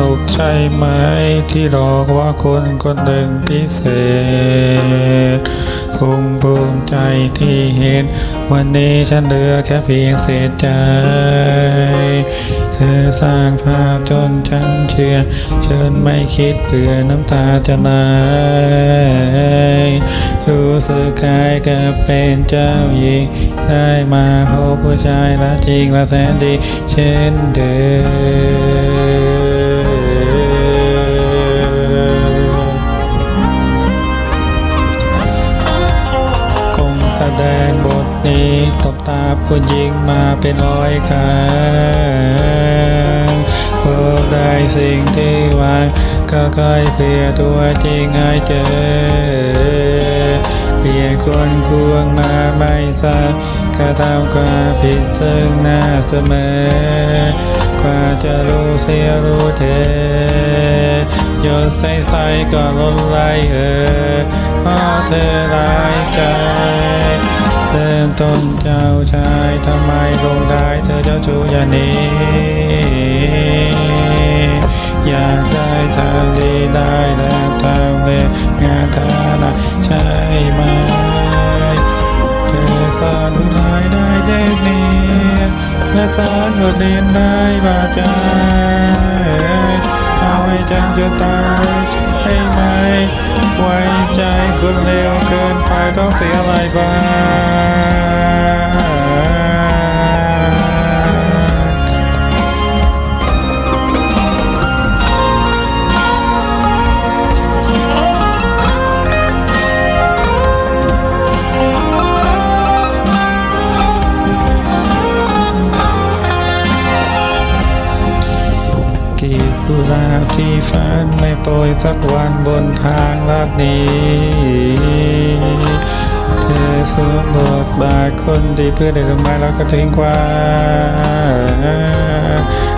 นุกใช่ไหมที่หลอกว่าคนคนหนึ่งพิเศษ คงภูมิใจที่เห็น วันนี้ฉันเหลือแค่เพียงเศษใจ เธอสร้างภาพจนฉันเชื่อฉันไม่คิดเพื่อน้ำตาจะไหลรู้สึกคล้ายกับเป็นเจ้าหญิง ได้มาพบผู้ชายละจริงละแสนดีเช่นเดิม ตบตาผู้หญิงมาเป็นร้อยครั้งพบได้สิ่งที่หวางก็ค่อยเพียตัวจริงให้เจอเพียงคนควงมาไม่สักก็ทำความผิดซึ่งหน้าเสมอกว่าจะรู้เสียรู้เทโยนใส่ใส่ก็ล้นไหลเออเพราะเธอร้ายใจ ต้นเจ้าชายทำไมลงได้เธอเจ้าชู้อย่างนี้ อยากได้ทางดีได้แล้วทางเลงานฐานะใช่ไหมเธอสอนผู้ร้ายได้เด็กนี้และสอนบทเรียนได้บาดใจเอาไว้จังจะตายใช่ไหมไว้ใจคนเร็วเกินไปต้องเสียอะไรบ้าง กีบกุลาบที่ฝันไม่โปรยสักวันบนทางลัดนี้ เธอสวมบทบาทคนดีเพื่อได้ดอกไม้แล้วก็ทิ้งกว่า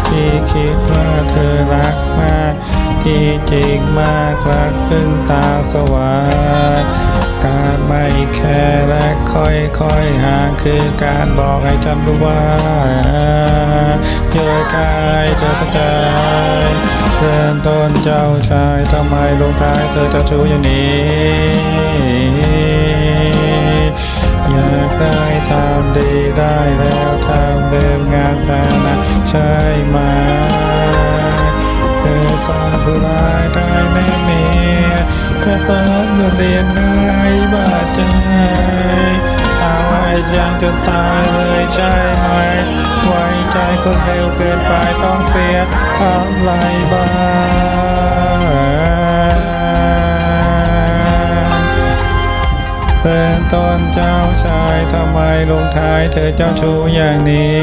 ที่คิดว่าเธอรักมาก ที่จริงมากรักเพึ่งตาสว่าง การไม่แคร์และค่อยๆหาคือการบอกให้จำรู้ว่าเยอะกายเจอตั้งใจเริ่มต้นเจ้าชายทำไมลงท้ายเธอจะชู้อย่างนี้อยากได้ทำดีได้แล้วทำเดิมงานฐานะใช่ เธอสอนบทเรียนได้บาดใจเอาไว้ยังจนตายเลยใช่ไหม ไว้ใจคนเร็วเกินไปต้องเสียอะไรบ้างเริ่มต้นเจ้าชายทำไมลงท้ายเธอเจ้าชู้อย่างนี้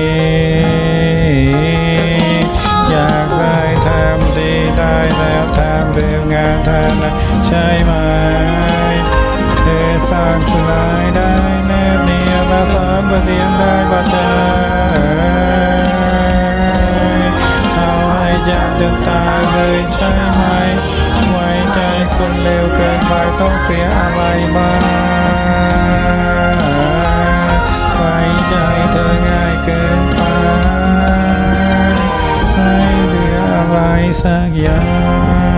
อยากได้ทำดีได้แล้วท เรื่องานทำนใช่ไหม เธอสร้างผู้ร้ายได้แนบเนียนและสอนบทเรียนได้บาดใจเอาให้ยากจนตายเลยใช่ไหม ไว้ใจคนเร็วเกินไปต้องเสียอะไรบ้างไว้ใจเธอง่ายเกินไปไม่เหลืออะไรสักอย่าง